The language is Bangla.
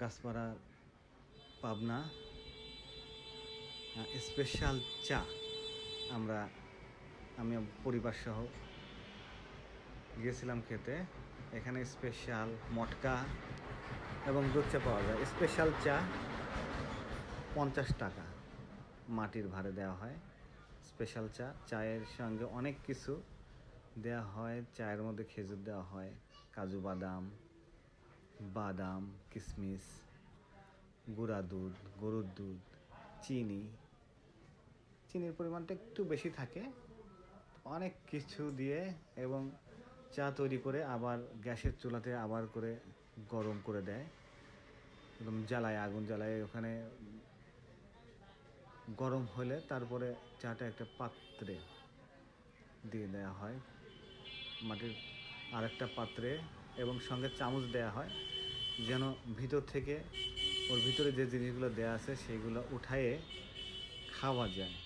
গাছপাড়া, পাবনা স্পেশাল চা আমরা, আমি পরিবার সহ গিয়েছিলাম খেতে। এখানে স্পেশাল মটকা এবং দুধ চা পাওয়া যায়। স্পেশাল চা পঞ্চাশ টাকা মাটির ভাড়ে দেওয়া হয়। স্পেশাল চা, চায়ের সঙ্গে অনেক কিছু দেওয়া হয়। চায়ের মধ্যে খেজুর দেওয়া হয়, কাজু বাদাম বাদাম কিশমিশ গুঁড়া দুধ, গরুর দুধ, চিনি। চিনির পরিমাণটা একটু বেশি থাকে। অনেক কিছু দিয়ে এবং চা তৈরি করে আবার গ্যাসের চুলাতে আবার করে গরম করে দেয়। একদম জ্বালায়, আগুন জ্বালায়। ওখানে গরম হলে তারপরে চাটা একটা পাত্রে দিয়ে দেওয়া হয়। মাটির আরেকটা পাত্রে এবং সঙ্গে চামচ দেয়া হয়, যেন ভিতর থেকে ওর ভিতরে যে জিনিসগুলো দেওয়া আছে সেইগুলো উঠায়ে খাওয়া যায়।